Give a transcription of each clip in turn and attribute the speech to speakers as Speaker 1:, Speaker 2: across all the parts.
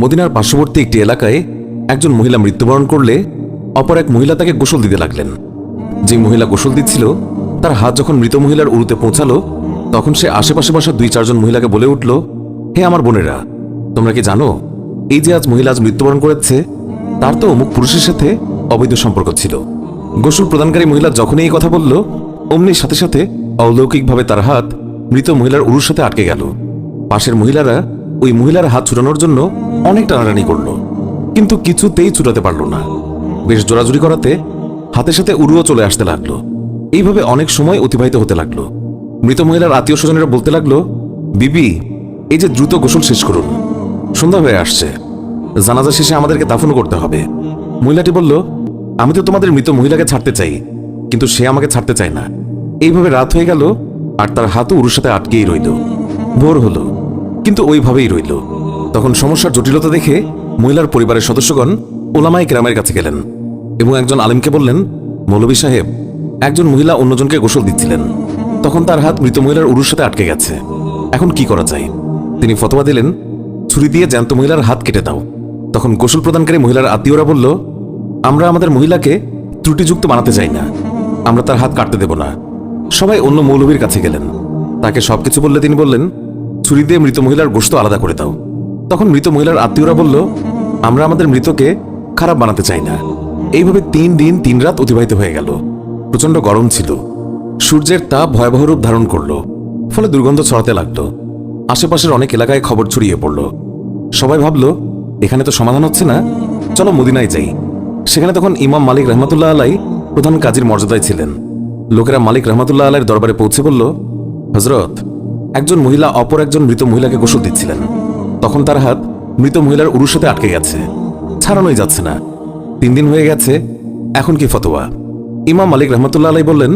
Speaker 1: মদিনার পার্শ্ববর্তী একটি এলাকায় একজন মহিলা মৃত্যুবরণ করলে অপর এক মহিলা তাকে গোসল দিতে লাগলেন। যে মহিলা গোসল দিচ্ছিল, তার হাত যখন মৃত মহিলার উরুতে পৌঁছালো, তখন সে আশেপাশে বসা দুই চারজন মহিলাকে বলে উঠল, হে আমার বোনেরা, তোমরা কি জানো, এই যে আজ মহিলা আজ মৃত্যুবরণ করেছে, তার তো অমুক পুরুষের সাথে অবৈধ সম্পর্ক ছিল। গোসল প্রদানকারী মহিলা যখনই এই কথা বলল, অমনি সাথে সাথে অলৌকিকভাবে তার হাত মৃত মহিলার উরুর সাথে আটকে গেল। পাশের মহিলারা ওই মহিলার হাত ছুটানোর জন্য অনেক টানাটানি করল, কিন্তু কিছুতেই ছুটাতে পারল না। বেশ জোরাজুরি করাতে হাতের সাথে উরুও চলে আসতে লাগল। এইভাবে অনেক সময় অতিবাহিত হতে লাগল। মৃত মহিলার আত্মীয় স্বজনেরা বলতে লাগল, বিবি, এই যে দ্রুত গোসল শেষ করুন। সন্ধ্যা হয়ে আসছে। জানাজা শেষে আমাদেরকে দাফন করতে হবে। মহিলাটি বলল, আমি তো তোমাদের মৃত মহিলাকে ছাড়তে চাই, কিন্তু সে আমাকে ছাড়তে চায় না। এইভাবে রাত হয়ে গেল, আর তার হাতও উরুর সাথে আটকেই রইল। ভোর হলো, কিন্তু ওইভাবেই রইল। তখন সমস্যার জটিলতা দেখে মহিলার পরিবারের সদস্যগণ ওলামাই গ্রামের কাছে গেলেন এবং একজন আলিমকে বললেন মৌলবী সাহেব, একজন মহিলা অন্যজনকে গোসল দিচ্ছিলেন। তখন তার হাত মৃত মহিলার উরুর সাথে আটকে গেছে। এখন কি করা যায়? তিনি ফতোয়া দিলেন, ছুরি দিয়ে জ্যান্ত মহিলার হাত কেটে দাও। তখন গোসল প্রদানকারী মহিলার আত্মীয়রা বলল, আমরা আমাদের মহিলাকে ত্রুটিযুক্ত বানাতে চাই না। আমরা তার হাত কাটতে দেব না। সবাই অন্য মৌলবীর কাছে গেলেন। তাকে সবকিছু বললে তিনি বললেন, ছুরি দিয়ে মৃত মহিলার গোশত আলাদা করে দাও। তখন মৃত মহিলার আত্মীয়রা বলল, আমরা আমাদের মৃতকে খারাপ বানাতে চাই না। এইভাবে তিন দিন, তিন রাত অতিবাহিত হয়ে গেল। প্রচণ্ড গরম ছিল। সূর্যের তাপ ভয়াবহ রূপ ধারণ করল, ফলে দুর্গন্ধ ছড়াতে লাগল। আশেপাশের অনেক এলাকায় খবর ছড়িয়ে পড়ল। সবাই ভাবল, এখানে তো সমাধান হচ্ছে না। চলো মদিনায় যাই। সেখানে তখন ইমাম মালিক রহমতুল্লাহ আলাই প্রধান কাজীর মর্যাদায় ছিলেন। লোকেরা মালিক রহমতুল্লাহ আলাইয়ের দরবারে পৌঁছে বলল হজরত একজন মহিলা অপর একজন মৃত মহিলাকে গোসল দিচ্ছিলেন। তখন তার হাত মৃত মহিলার উরুর সাথে আটকে গেছে। ছাড়ানোই যাচ্ছে না। তিন দিন হয়ে গেছে, এখন কি ফতোয়া? ইমাম মালিক রহমতুল্লাহ আলাই বললেন,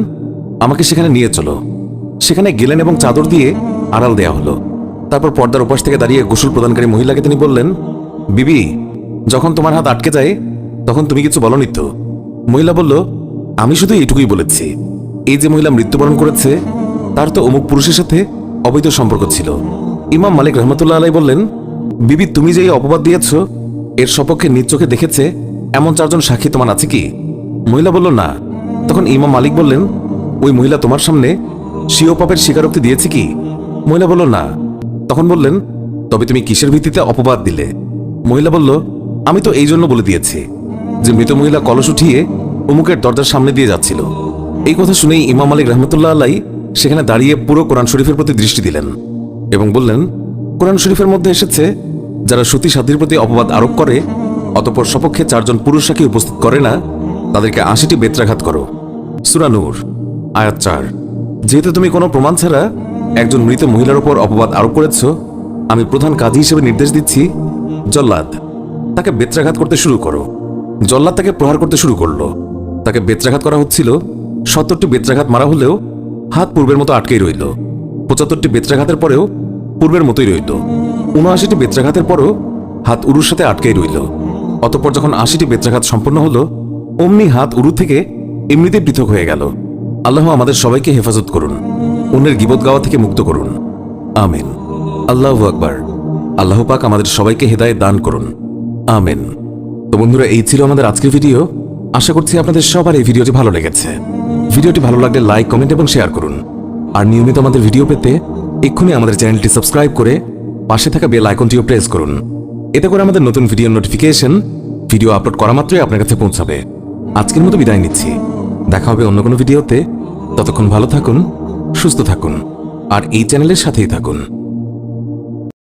Speaker 1: আমাকে সেখানে নিয়ে চলো। সেখানে গেলেন এবং চাদর দিয়ে আড়াল দেয়া হলো। তারপর পর্দার উপাস থেকে দাঁড়িয়ে গোসল প্রদানকারী মহিলাকে তিনি বললেন, বিবি, যখন তোমার হাত আটকে যায়, তখন তুমি কিছু বলনি তো? মহিলা বলল, আমি শুধু এইটুকুই বলেছি। এই যে মহিলা মৃত্যুবরণ করেছে, তার তো অমুক পুরুষের সাথে অবৈধ সম্পর্ক ছিল। ইমাম মালিক রহমতুল্লাহ আলাই বললেন বিবি, তুমি যে অপবাদ দিয়েছ, এর সপক্ষে নিজ চোখে দেখেছে, এমন চারজন সাক্ষী তোমার আছে কি? মহিলা বলল, না। তখন ইমাম মালিক বললেন, ওই মহিলা তোমার সামনে স্বীয় পাপের স্বীকারোক্তি দিয়েছে কি? মহিলা বলল, না। তখন বললেন, তবে তুমি কিসের ভিত্তিতে অপবাদ দিলে? মহিলা বলল, আমি তো এই জন্য বলে দিয়েছি যে মৃত মহিলা কলস উঠিয়ে অমুকের দরজার সামনে দিয়ে যাচ্ছিল। এই কথা শুনেই ইমাম মালিক রহমতুল্লাহ আলাই সেখানে দাঁড়িয়ে পুরো কোরআন শরীফের প্রতি দৃষ্টি দিলেন এবং বললেন কোরআন শরীফের মধ্যে এসেছে, যারা সতী সাধ্যের প্রতি অপবাদ আরোপ করে, অতপর সপক্ষে চারজন পুরুষ সাক্ষী উপস্থিত করে না, তাদেরকে আশিটি বেত্রাঘাত করো। সুরানুর আয়াত চার। যেহেতু তুমি কোনো প্রমাণ ছাড়া একজন মৃত মহিলার উপর অপবাদ আরোপ করেছ, আমি প্রধান কাজী হিসেবে নির্দেশ দিচ্ছি, জল্লাদ, তাকে বেত্রাঘাত করতে শুরু করো। জল্লাদ তাকে প্রহার করতে শুরু করল। তাকে বেত্রাঘাত করা হচ্ছিল, সত্তরটি বেত্রাঘাত মারা হলেও হাত পূর্বের মতো আটকেই রইল। পঁচাত্তরটি বেত্রাঘাতের পরেও পূর্বের মতোই রইল। উনআশিটি বেত্রাঘাতের পরও হাত উরুর সাথে আটকেই রইল। অতঃপর যখন আশিটি বেত্রাঘাত সম্পন্ন হলো, অমনি হাত উরু থেকে এমনিতে পৃথক হয়ে গেল। আল্লাহ আমাদের সবাইকে হেফাজত করুন, অন্যের গিবত গাওয়া থেকে মুক্ত করুন। আমিন। আল্লাহ আকবার। আল্লাহ পাক আমাদের সবাইকে হেদায়েত দান করুন। আমিন। তো বন্ধুরা, এই ছিল আমাদের আজকের ভিডিও। আশা করছি আপনাদের সবার এই ভিডিওটি ভালো লেগেছে। ভিডিওটি ভালো লাগলে লাইক, কমেন্ট এবং শেয়ার করুন। আর নিয়মিত আমাদের ভিডিও পেতে এক্ষুনি আমাদের চ্যানেলটি সাবস্ক্রাইব করে পাশে থাকা বেল আইকনটিও প্রেস করুন। এতে করে আমাদের নতুন ভিডিও নোটিফিকেশন ভিডিও আপলোড করা মাত্রই আপনার কাছে পৌঁছাবে। আজকের মতো বিদায় নিচ্ছি। দেখা হবে অন্য কোনো ভিডিওতে। ততক্ষণ ভালো থাকুন, সুস্থ থাকুন, আর এই চ্যানেলের সাথেই থাকুন।